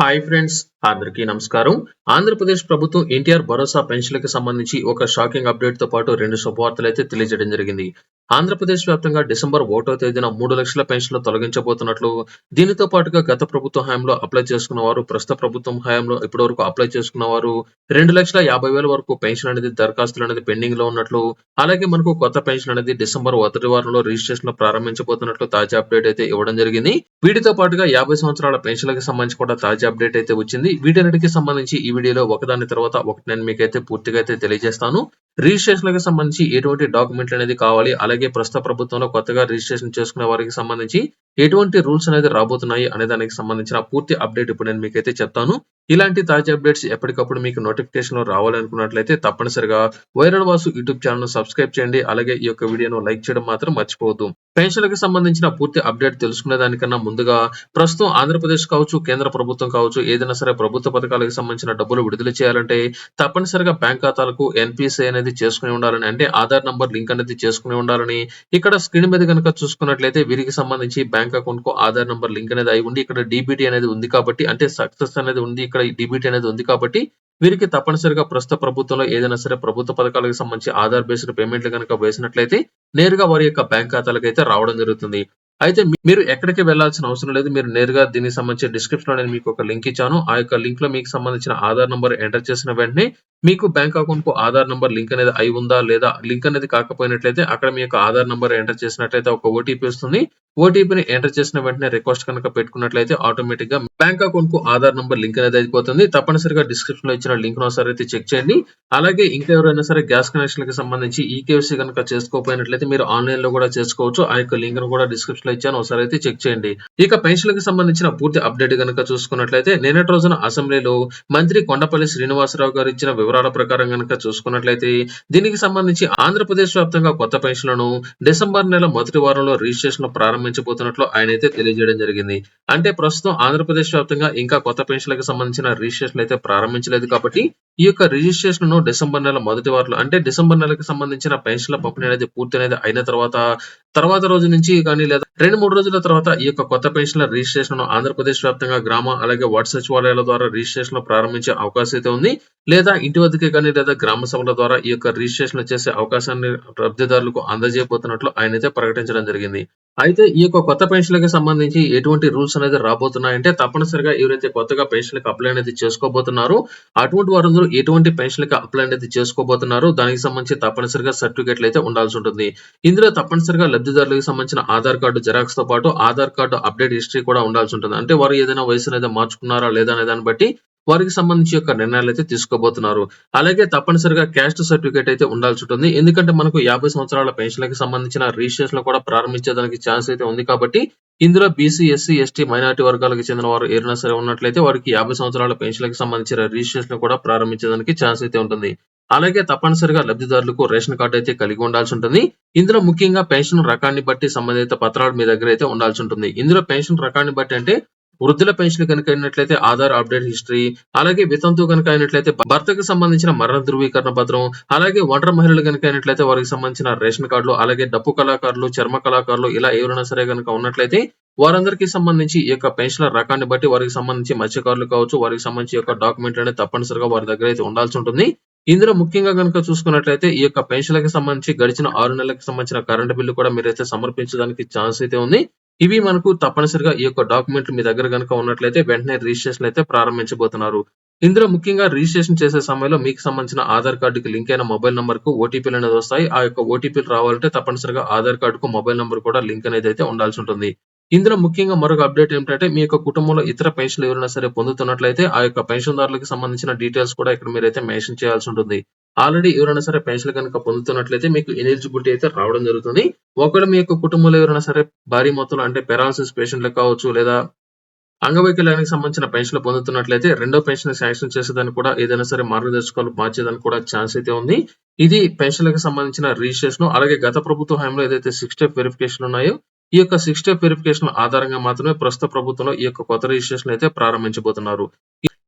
hi friends. అందరికీ నమస్కారం. ఆంధ్రప్రదేశ్ ప్రభుత్వం ఎన్టీఆర్ భరోసా పెన్షన్లకు సంబంధించి ఒక షాకింగ్ అప్డేట్తో పాటు రెండు శుభవార్తలు అయితే తెలియజేయడం జరిగింది. ఆంధ్రప్రదేశ్ వ్యాప్తంగా డిసెంబర్ ఒకటో తేదీన మూడు లక్షల పెన్షన్లు తొలగించబోతున్నట్లు దీనితో పాటుగా గత ప్రభుత్వ హయాంలో అప్లై చేసుకున్న వారు ప్రస్తుత ప్రభుత్వం హయాంలో ఇప్పటి వరకు అప్లై చేసుకున్న వారు రెండు లక్షల యాభై వేల వరకు పెన్షన్ అనేది దరఖాస్తులు అనేది పెండింగ్లో ఉన్నట్లు అలాగే మనకు కొత్త పెన్షన్ అనేది డిసెంబర్ మొదటి వారంలో రిజిస్ట్రేషన్ ప్రారంభించబోతున్నట్లు తాజా అప్డేట్ అయితే ఇవ్వడం జరిగింది. వీటితో పాటుగా యాభై సంవత్సరాల పెన్షన్లకు సంబంధించి కూడా తాజా అప్డేట్ అయితే వచ్చింది. వీటన్నిటికి సంబంధించి ఈ వీడియోలో ఒకదాని తర్వాత ఒకటి నేను మీకైతే పూర్తిగా అయితే తెలియజేస్తాను. రిజిస్ట్రేషన్లకు సంబంధించి ఎటువంటి డాక్యుమెంట్లు అనేది కావాలి అలాగే ప్రస్తుత ప్రభుత్వంలో కొత్తగా రిజిస్ట్రేషన్ చేసుకునే వారికి సంబంధించి ఎటువంటి రూల్స్ అనేది రాబోతున్నాయి అనే దానికి సంబంధించిన పూర్తి అప్డేట్ ఇప్పుడు నేను మీకైతే చెప్తాను. ఇలాంటి తాజా అప్డేట్స్ ఎప్పటికప్పుడు మీకు నోటిఫికేషన్లో రావాలనుకున్నట్లయితే తప్పనిసరిగా viral Vasu YouTube channel subscribe చేయండి. అలాగే ఈ యొక్క వీడియోను లైక్ చేయడం మాత్రం మర్చిపోవద్దు. పెన్షన్లకు సంబంధించిన పూర్తి అప్డేట్ తెలుసుకునే దానికన్నా ముందుగా ప్రస్తుతం ఆంధ్రప్రదేశ్ కావచ్చు కేంద్ర ప్రభుత్వం కావచ్చు ఏదైనా సరే ప్రభుత్వ పథకాలకు సంబంధించిన డబ్బులు విడుదల చేయాలంటే తప్పనిసరిగా బ్యాంక్ ఖాతాలకు ఎన్పిసిఐ అనేది చేసుకుని ఉండాలని అంటే ఆధార్ నంబర్ లింక్ అనేది చేసుకుని ఉండాలని ఇక్కడ స్క్రీన్ మీద కనుక చూసుకున్నట్లయితే వీరికి సంబంధించి బ్యాంక్ అకౌంట్కు ఆధార్ నంబర్ లింక్ అనేది అయి ఉండి ఇక్కడ డీబీటీ అనేది ఉంది కాబట్టి అంటే సక్సెస్ అనేది ఉంది ఇక్కడ డిబిటి అనేది ఉంది కాబట్టి వీరికి తప్పనిసరిగా ప్రస్తుత ప్రభుత్వంలో ఏదైనా సరే ప్రభుత్వ పథకాలకు సంబంధించి ఆధార్ బేస్డ్ పేమెంట్లు కనుక వేసినట్లయితే నేరుగా వారి యొక్క బ్యాంక్ ఖాతాలకు అయితే రావడం జరుగుతుంది. అయితే మీరు ఎక్కడికి వెళ్ళాల్సిన అవసరం లేదు. మీరు నేరుగా దీనికి సంబంధించి డిస్క్రిప్షన్లో నేను మీకు ఒక లింక్ ఇచ్చాను. ఆ యొక్క లింక్లో మీకు సంబంధించిన ఆధార్ నంబర్ ఎంటర్ చేసిన వెంటనే మీకు బ్యాంక్ అకౌంట్కు ఆధార్ నంబర్ లింక్ అనేది అయి ఉందా లేదా లింక్ అనేది కాకపోయినట్లయితే అక్కడ మీ యొక్క ఆధార్ నంబర్ ఎంటర్ చేసినట్లయితే ఒక ఓటీపీ వస్తుంది. ఓటీపీని ఎంటర్ చేసిన వెంటనే రిక్వెస్ట్ కనుక పెట్టుకున్నట్లయితే ఆటోమేటిక్గా బ్యాంక్ అకౌంట్కు ఆధార్ నంబర్ లింక్ అనేది అయిపోతుంది. తప్పనిసరిగా డిస్క్రిప్షన్లో ఇచ్చిన లింక్ ఒకసారి అయితే చెక్ చేయండి. అలాగే ఇంకా ఎవరైనా సరే గ్యాస్ కనెక్షన్కి సంబంధించి ఈకేవసీ కనుక చేసుకోకపోయినట్లయితే మీరు ఆన్లైన్లో కూడా చేసుకోవచ్చు. ఆ యొక్క లింక్ను కూడా డిస్క్రిప్షన్ లో ఇచ్చాను ఒకసారి అయితే చెక్ చేయండి. ఇక పెన్షన్లకు సంబంధించిన పూర్తి అప్డేట్ కనుక చూసుకున్నట్లయితే నిన్నటి రోజున అసెంబ్లీలో మంత్రి కొండపల్లి శ్రీనివాసరావు గారు ఇచ్చిన వివరాల ప్రకారం కనుక చూసుకున్నట్లయితే దీనికి సంబంధించి ఆంధ్రప్రదేశ్ వ్యాప్తంగా కొత్త పెన్షన్లను డిసెంబర్ నెల మొదటి వారంలో రిజిస్ట్రేషన్ ప్రారంభించబోతున్నట్లు ఆయన అయితే తెలియజేయడం జరిగింది. అంటే ప్రస్తుతం ఆంధ్రప్రదేశ్ వ్యాప్తంగా ఇంకా కొత్త పెన్షన్లకు సంబంధించిన రిజిస్ట్రేషన్ అయితే ప్రారంభించలేదు కాబట్టి ఈ యొక్క రిజిస్ట్రేషన్ను డిసెంబర్ నెల మొదటి వారంలో అంటే డిసెంబర్ నెలకు సంబంధించిన పెన్షన్ల పంపిణీ అనేది పూర్తి అనేది అయిన తర్వాత తర్వాత రోజు నుంచి కానీ లేదా రెండు మూడు రోజుల తర్వాత ఈ యొక్క కొత్త పెన్షన్ల రిజిస్ట్రేషన్ ఆంధ్రప్రదేశ్ వ్యాప్తంగా గ్రామ అలాగే వార్డు సచివాలయాల ద్వారా రిజిస్ట్రేషన్ ప్రారంభించే అవకాశం అయితే ఉంది. లేదా ఇంటి వద్దకే కానీ లేదా గ్రామ సభల ద్వారా ఈ యొక్క రిజిస్ట్రేషన్ చేసే అవకాశాన్ని లబ్ధిదారులకు అందజేయబోతున్నట్లు ఆయన అయితే ప్రకటించడం జరిగింది. అయితే ఈ యొక్క కొత్త పెన్షన్లకు సంబంధించి ఎటువంటి రూల్స్ అనేది రాబోతున్నాయంటే తప్పనిసరిగా ఎవరైతే కొత్తగా పెన్షన్లకు అప్లై అనేది చేసుకోబోతున్నారో అటువంటి వారందరూ ఎటువంటి పెన్షన్లకు అప్లై అనేది చేసుకోబోతున్నారు దానికి సంబంధించి తప్పనిసరిగా సర్టిఫికేట్లు అయితే ఉండాల్సి ఉంటుంది. ఇందులో తప్పనిసరిగా లబ్ధిదారులకు సంబంధించిన ఆధార్ కార్డు జెరాక్స్తో పాటు ఆధార్ కార్డు అప్డేట్ హిస్టరీ కూడా ఉండాల్సి ఉంటుంది. అంటే వారు ఏదైనా వయసు అనేది మార్చుకున్నారా లేదా అనే దాన్ని బట్టి వారికి సంబంధించి యొక్క నిర్ణయాలు అయితే తీసుకోబోతున్నారు. అలాగే తప్పనిసరిగా క్యాస్ట్ సర్టిఫికేట్ అయితే ఉండాల్సి ఉంటుంది. ఎందుకంటే మనకు యాభై సంవత్సరాల పెన్షన్లకు సంబంధించిన రిజిస్ట్రేషన్ కూడా ప్రారంభించేదానికి ఛాన్స్ అయితే ఉంది కాబట్టి ఇందులో బీసీ ఎస్సీ ఎస్టీ మైనారిటీ వర్గాలకు చెందిన వారు ఏదైనా సరే ఉన్నట్లయితే వారికి యాభై సంవత్సరాల పెన్షన్లకు సంబంధించిన రిజిస్ట్రేషన్ కూడా ప్రారంభించడానికి ఛాన్స్ అయితే ఉంటుంది. అలాగే తప్పనిసరిగా లబ్ధిదారులకు రేషన్ కార్డు అయితే కలిగి ఉండాల్సి ఉంటుంది. ఇందులో ముఖ్యంగా పెన్షన్ రకాన్ని బట్టి సంబంధిత పత్రాలు మీ దగ్గర అయితే ఉండాల్సి ఉంటుంది. ఇందులో పెన్షన్ రకాన్ని బట్టి అంటే వృద్ధుల పెన్షన్ కనుక అయినట్లయితే ఆధార్ అప్డేట్ హిస్టరీ అలాగే వితంతు కనుక అయినట్లయితే భర్తకు సంబంధించిన మరణ ధృవీకరణ పత్రం అలాగే ఒంటరి మహిళలు కనుక అయినట్లయితే వారికి సంబంధించిన రేషన్ కార్డులు అలాగే డప్పు కళాకారులు చర్మ కళాకారులు ఇలా ఎవరైనా సరే కనుక ఉన్నట్లయితే వారందరికీ సంబంధించి ఈ యొక్క పెన్షన్ల రకాన్ని బట్టి వారికి సంబంధించి మత్స్యకారులు కావచ్చు వారికి సంబంధించి యొక్క డాక్యుమెంట్ అనేది తప్పనిసరిగా వారి దగ్గర అయితే ఉండాల్సి ఉంటుంది. ఇందులో ముఖ్యంగా కనుక చూసుకున్నట్లయితే ఈ యొక్క పెన్షన్లకు సంబంధించి గడిచిన ఆరు నెలలకు సంబంధించిన కరెంట్ బిల్లు కూడా మీరైతే సమర్పించడానికి ఛాన్స్ అయితే ఉంది. ఇవి మనకు తప్పనిసరిగా ఈ యొక్క డాక్యుమెంట్లు మీ దగ్గర కనుక ఉన్నట్లయితే వెంటనే రిజిస్ట్రేషన్ అయితే ప్రారంభించబోతున్నారు. ఇందులో ముఖ్యంగా రిజిస్ట్రేషన్ చేసే సమయంలో మీకు సంబంధించిన ఆధార్ కార్డుకి లింక్ అయిన మొబైల్ నంబర్కు ఓటీపీలు అనేది వస్తాయి. ఆ యొక్క ఓటీపీలు రావాలంటే తప్పనిసరిగా ఆధార్ కార్డుకు మొబైల్ నంబర్ కూడా లింక్ అనేది అయితే ఉండాల్సి ఉంటుంది. ఇందులో ముఖ్యంగా మరొక అప్డేట్ ఏంటంటే మీ యొక్క కుటుంబంలో ఇతర పెన్షన్లు ఎవరైనా సరే పొందుతున్నట్లయితే ఆ యొక్క పెన్షన్దారులకు సంబంధించిన డీటెయిల్స్ కూడా ఇక్కడ మీరైతే మెన్షన్ చేయాల్సి ఉంటుంది. ఆల్రెడీ ఎవరైనా సరే పెన్షన్ కనుక పొందుతున్నట్లయితే మీకు ఎలిజిబిలిటీ అయితే రావడం జరుగుతుంది. ఒకవేళ మీ యొక్క కుటుంబంలో ఎవరైనా సరే భారీ మొత్తంలో అంటే పెరాలసిస్ పేషెంట్లు కావచ్చు లేదా అంగవైకల్యానికి సంబంధించిన పెన్షన్లు పొందుతున్నట్లయితే రెండో పెన్షన్ శాంక్షన్ చేసేదాన్ని కూడా ఏదైనా సరే మార్గదర్శకాలు మార్చేదానికి కూడా ఛాన్స్ అయితే ఉంది. ఇది పెన్షన్లకు సంబంధించిన రిజిస్ట్రేషన్ అలాగే గత ప్రభుత్వ హయాంలో ఏదైతే సిక్స్ స్టెప్ వెరిఫికేషన్ ఉన్నాయో ఈ యొక్క సిక్స్ స్టెప్ వెరిఫికేషన్ ఆధారంగా మాత్రమే ప్రస్తుత ప్రభుత్వంలో ఈ యొక్క కొత్త రిజిస్ట్రేషన్ అయితే ప్రారంభించబోతున్నారు.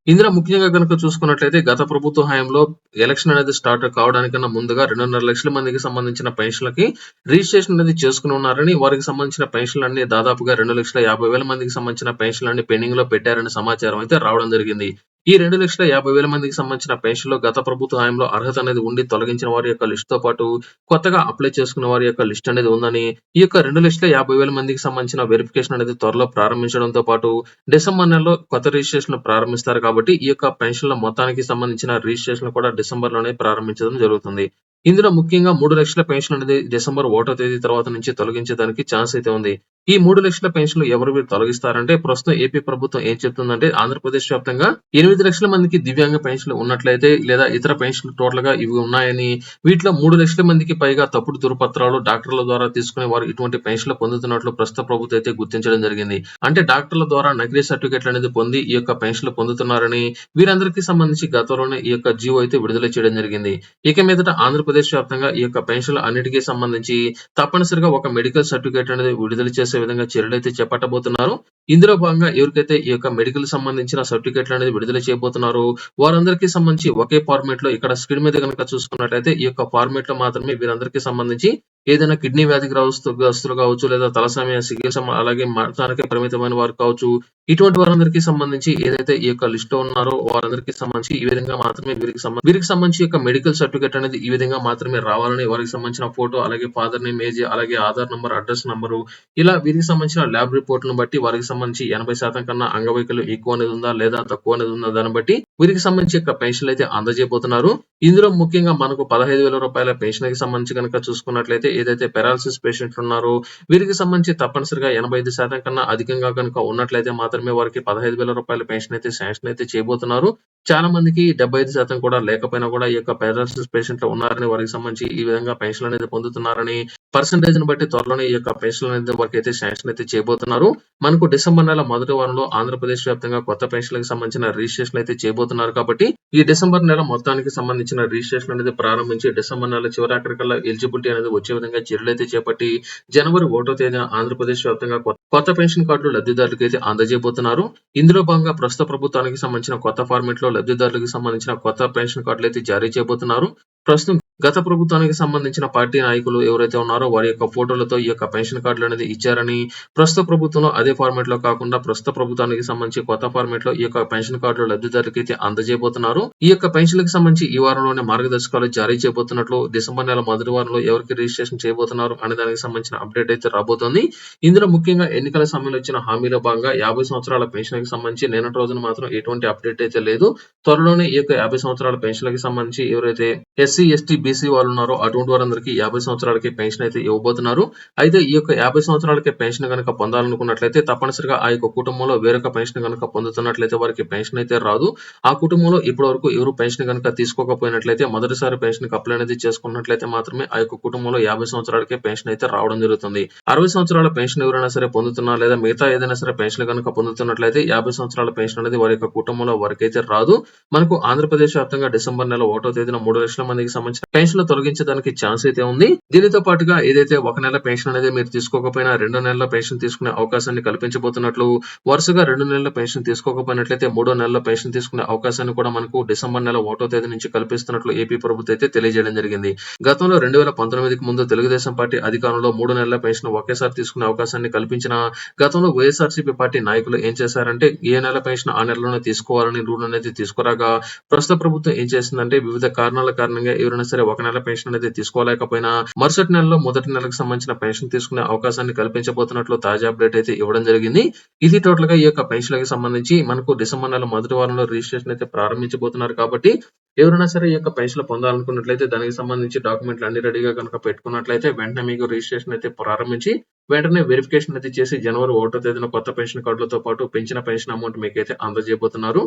ఇందులో ముఖ్యంగా కనుక చూసుకున్నట్లయితే గత ప్రభుత్వ హయాంలో ఎలక్షన్ అనేది స్టార్ట్ కావడానికన్నా ముందుగా రెండున్నర లక్షల మందికి సంబంధించిన పెన్షన్లకి రిజిస్ట్రేషన్ అనేది చేసుకుని ఉన్నారని వారికి సంబంధించిన పెన్షన్లన్నీ దాదాపుగా రెండు లక్షల యాభై వేల మందికి సంబంధించిన పెన్షన్లన్నీ పెండింగ్లో పెట్టారనే సమాచారం అయితే రావడం జరిగింది. ఈ రెండు లక్షల యాభై వేల మందికి సంబంధించిన పెన్షన్లు గత ప్రభుత్వ హయాంలో అర్హత అనేది ఉండి తొలగించిన వారి యొక్క లిస్ట్తో పాటు కొత్తగా అప్లై చేసుకున్న వారి యొక్క లిస్ట్ అనేది ఉందని ఈ యొక్క రెండు లక్షల యాభై వేల మందికి సంబంధించిన వెరిఫికేషన్ అనేది త్వరలో ప్రారంభించడంతో పాటు డిసెంబర్ నెలలో కొత్త రిజిస్ట్రేషన్ ప్రారంభిస్తారు కాబట్టి ఈ యొక్క పెన్షన్ల మొత్తానికి సంబంధించిన రిజిస్ట్రేషన్ కూడా డిసెంబర్లోనే ప్రారంభించడం జరుగుతుంది. ఇందులో ముఖ్యంగా మూడు లక్షల పెన్షన్ అనేది డిసెంబర్ ఒకటో తేదీ తర్వాత నుంచి తొలగించడానికి ఛాన్స్ అయితే ఉంది. ఈ మూడు లక్షల పెన్షన్లు ఎవరు వీరు తొలగిస్తారంటే ప్రస్తుతం ఏపీ ప్రభుత్వం ఏం చెప్తుందంటే ఆంధ్రప్రదేశ్ వ్యాప్తంగా ఎనిమిది లక్షల మందికి దివ్యాంగ పెన్షన్లు ఉన్నట్లయితే లేదా ఇతర పెన్షన్లు టోటల్గా ఇవి ఉన్నాయని వీటిలో మూడు లక్షల మందికి పైగా తప్పుడు దురపత్రాలు డాక్టర్ల ద్వారా తీసుకునే వారు ఇటువంటి పెన్షన్లు పొందుతున్నట్లు ప్రస్తుత ప్రభుత్వం అయితే గుర్తించడం జరిగింది. అంటే డాక్టర్ల ద్వారా నకిలీ సర్టిఫికెట్లు అనేది పొంది ఈ యొక్క పెన్షన్లు పొందుతున్నారని వీరందరికీ సంబంధించి గతంలోనే ఈ యొక్క జీవో అయితే విడుదల చేయడం జరిగింది. ఇక మీదట ఆంధ్రప్రదేశ్ వ్యాప్తంగా ఈ యొక్క పెన్షన్లు అన్నిటికీ సంబంధించి తప్పనిసరిగా ఒక మెడికల్ సర్టిఫికేట్ అనేది విడుదల చేసి విధంగా చర్యలు అయితే చేపట్టబోతున్నారు? ఇందులో భాగంగా ఎవరికైతే ఈ యొక్క మెడికల్ సంబంధించిన సర్టిఫికేట్లు అనేది విడుదల చేయబోతున్నారు? వారందరికీ సంబంధించి ఒకే ఫార్మేట్లో ఇక్కడ స్క్రీన్ మీద కనుక చూసుకున్నట్లయితే ఈ యొక్క ఫార్మేట్లో మాత్రమే వీరందరికీ సంబంధించి ఏదైనా కిడ్నీ వ్యాధికి వ్యాధిగ్రస్తులు కావచ్చు లేదా తలసామి చికిత్స అలాగే మరణానికి పరిమితమైన వారు కావచ్చు ఇటువంటి వారందరికీ సంబంధించి ఏదైతే ఈ యొక్క లిస్ట్లో ఉన్నారో వారందరికీ సంబంధించి ఈ విధంగా మాత్రమే వీరికి సంబంధించి వీరికి సంబంధించి యొక్క మెడికల్ సర్టిఫికేట్ అనేది ఈ విధంగా మాత్రమే రావాలని వారికి సంబంధించిన ఫోటో అలాగే ఫాదర్ నేమ్ ఏజ్ అలాగే ఆధార్ నంబర్ అడ్రస్ నంబరు ఇలా వీరికి సంబంధించిన ల్యాబ్ రిపోర్ట్లను బట్టి వారికి సంబంధించి ఎనభై శాతం కన్నా అంగవైకల్యం ఎక్కువ అనేది ఉందా లేదా తక్కువ అనేది ఉందా దాన్ని బట్టి వీరికి సంబంధించి యొక్క పెన్షన్లు అయితే అందజేయబోతున్నారు. ఇందులో ముఖ్యంగా మనకు పదహైదు వేల రూపాయల పెన్షన్కి సంబంధించి కనుక చూసుకున్నట్లయితే ఏదైతే పెరాలసిస్ పేషెంట్లు ఉన్నారో వీరికి సంబంధించి తప్పనిసరిగా ఎనభై ఐదు శాతం కన్నా అధికంగా కనుక ఉన్నట్లయితే మాత్రమే వారికి పదహైదు వేల రూపాయల పెన్షన్ అయితే శాంక్షన్ అయితే చేయబోతున్నారు. చాలా మందికి డెబ్బై ఐదు శాతం కూడా లేకపోయినా కూడా ఈ యొక్క పెరాలసిస్ పేషెంట్లు ఉన్నారని వారికి సంబంధించి ఈ విధంగా పెన్షన్ అనేది పొందుతున్నారని పర్సంటేజ్ని బట్టి త్వరలోనే ఈ యొక్క పెన్షన్ అనేది వారికి అయితే శాంక్షన్ అయితే చేయబోతున్నారు. మనకు డిసెంబర్ నెల మొదటి వారంలో ఆంధ్రప్రదేశ్ వ్యాప్తంగా కొత్త పెన్షన్లకు సంబంధించిన రిజిస్ట్రేషన్ అయితే చేయబోతున్నారు కాబట్టి ఈ డిసెంబర్ నెల మొత్తానికి సంబంధించిన రిజిస్ట్రేషన్ అనేది ప్రారంభించి డిసెంబర్ నెల చివరాఖరికల్లా ఎలిజిబిలిటీ అనేది వచ్చే విధంగా చర్యలు అయితే చేపట్టి జనవరి ఒకటో తేదీన ఆంధ్రప్రదేశ్ వ్యాప్తంగా కొత్త కొత్త పెన్షన్ కార్డులు లబ్ధిదారులకు అయితే అందజేయబోతున్నారు. ఇందులో భాగంగా ప్రస్తుత ప్రభుత్వానికి సంబంధించిన కొత్త ఫార్మేట్లో లబ్ధిదారులకు సంబంధించిన కొత్త పెన్షన్ కార్డులు అయితే జారీ చేయబోతున్నారు. ప్రస్తుతం గత ప్రభుత్వానికి సంబంధించిన పార్టీ నాయకులు ఎవరైతే ఉన్నారో వారి యొక్క ఫోటోలతో ఈ యొక్క పెన్షన్ కార్డులు అనేది ఇచ్చారని ప్రస్తుత ప్రభుత్వంలో అదే ఫార్మేట్లో కాకుండా ప్రస్తుత ప్రభుత్వానికి సంబంధించి కొత్త ఫార్మేట్లో ఈ యొక్క పెన్షన్ కార్డులు లబ్ధిదారులకు అయితే అందజేయబోతున్నారు. ఈ యొక్క పెన్షన్లకు సంబంధించి ఈ వారంలోనే మార్గదర్శకాలు జారీ చేయబోతున్నట్లు డిసెంబర్ నెల మొదటి వారంలో ఎవరికి రిజిస్ట్రేషన్ చేయబోతున్నారు అనే దానికి సంబంధించిన అప్డేట్ అయితే రాబోతోంది. ఇందులో ముఖ్యంగా ఎన్నికల సమయంలో ఇచ్చిన హామీలో భాగంగా యాభై సంవత్సరాల పెన్షన్కి సంబంధించి నిన్నటి రోజున మాత్రం ఎటువంటి అప్డేట్ అయితే లేదు. త్వరలోనే ఈ యొక్క యాభై సంవత్సరాల పెన్షన్లకు సంబంధించి ఎవరైతే ఎస్సీ ఎస్టీ బీసీ వాళ్ళు ఉన్నారో అటువంటి వారందరికీ యాభై సంవత్సరాలకి పెన్షన్ అయితే ఇవ్వబోతున్నారు. అయితే ఈ యొక్క యాభై సంవత్సరాలకి పెన్షన్ కనుక పొందాలనుకున్నట్లయితే తప్పనిసరిగా ఆ యొక్క కుటుంబంలో వేరొక పెన్షన్ కనుక పొందుతున్నట్లయితే వారికి పెన్షన్ అయితే రాదు. ఆ కుటుంబంలో ఇప్పటి వరకు ఎవరు పెన్షన్ కనుక తీసుకోకపోయినట్లయితే మొదటిసారి పెన్షన్కి అప్లై అనేది చేసుకున్నట్లయితే మాత్రమే ఆ యొక్క కుటుంబంలో యాభై సంవత్సరాలకే పెన్షన్ అయితే రావడం జరుగుతుంది. అరవై సంవత్సరాల పెన్షన్ ఎవరైనా సరే పొందుతున్నా లేదా మిగతా ఏదైనా సరే పెన్షన్ కనుక పొందుతున్నట్లయితే యాభై సంవత్సరాల పెన్షన్ అనేది వారి యొక్క కుటుంబంలో వారికి అయితే రాదు. మనకు ఆంధ్రప్రదేశ్ వ్యాప్తంగా డిసెంబర్ నెల ఒకటో తేదీన మూడు లక్షల మందికి సంబంధించిన పెన్షన్లు తొలగించడానికి ఛాన్స్ అయితే ఉంది. దీనితో పాటుగా ఏదైతే ఒక నెల పెన్షన్ అనేది మీరు తీసుకోకపోయినా రెండు నెలల పెన్షన్ తీసుకునే అవకాశాన్ని కల్పించబోతున్నట్లు వరుసగా రెండు నెలల పెన్షన్ తీసుకోకపోయినట్లయితే మూడో నెలల పెన్షన్ తీసుకునే అవకాశాన్ని కూడా మనకు డిసెంబర్ నెల ఒకటో తేదీ నుంచి కల్పిస్తున్నట్లు ఏపీ ప్రభుత్వం అయితే తెలియజేయడం జరిగింది. గతంలో రెండు వేల పంతొమ్మిదికి ముందు తెలుగుదేశం పార్టీ అధికారంలో మూడు నెలల పెన్షన్ ఒకేసారి తీసుకునే అవకాశాన్ని కల్పించిన గతంలో వైఎస్ఆర్సీపీ పార్టీ నాయకులు ఏం చేశారంటే ఏ నెల పెన్షన్ ఆ నెలలోనే తీసుకోవాలని రూల్ అనేది తీసుకురాగా ప్రస్తుత ప్రభుత్వం ఏం చేసిందంటే వివిధ కారణాల కారణంగా ఎవరైనా సరే ఒక నెల పెన్షన్ అనేది తీసుకోలేకపోయినా మరుసటి నెలలో మొదటి నెలకు సంబంధించిన పెన్షన్ తీసుకునే అవకాశాన్ని కల్పించబోతున్నట్లు తాజా అప్డేట్ అయితే ఇవ్వడం జరిగింది. ఇది టోటల్గా ఈ యొక్క పెన్షన్లకు సంబంధించి మనకు డిసెంబర్ నెల మొదటి వారంలో రిజిస్ట్రేషన్ అయితే ప్రారంభించబోతున్నారు కాబట్టి ఎవరైనా సరే ఈ యొక్క పెన్షన్లు పొందాలనుకున్నట్లయితే దానికి సంబంధించి డాక్యుమెంట్లు అన్ని రెడీగా కనుక పెట్టుకున్నట్లయితే వెంటనే మీకు రిజిస్ట్రేషన్ అయితే ప్రారంభించి వెంటనే వెరిఫికేషన్ అయితే చేసి జనవరి ఒకటో తేదీన కొత్త పెన్షన్ కార్డులతో పాటు పెంచిన పెన్షన్ అమౌంట్ మీకైతే అందజేయబోతున్నారు.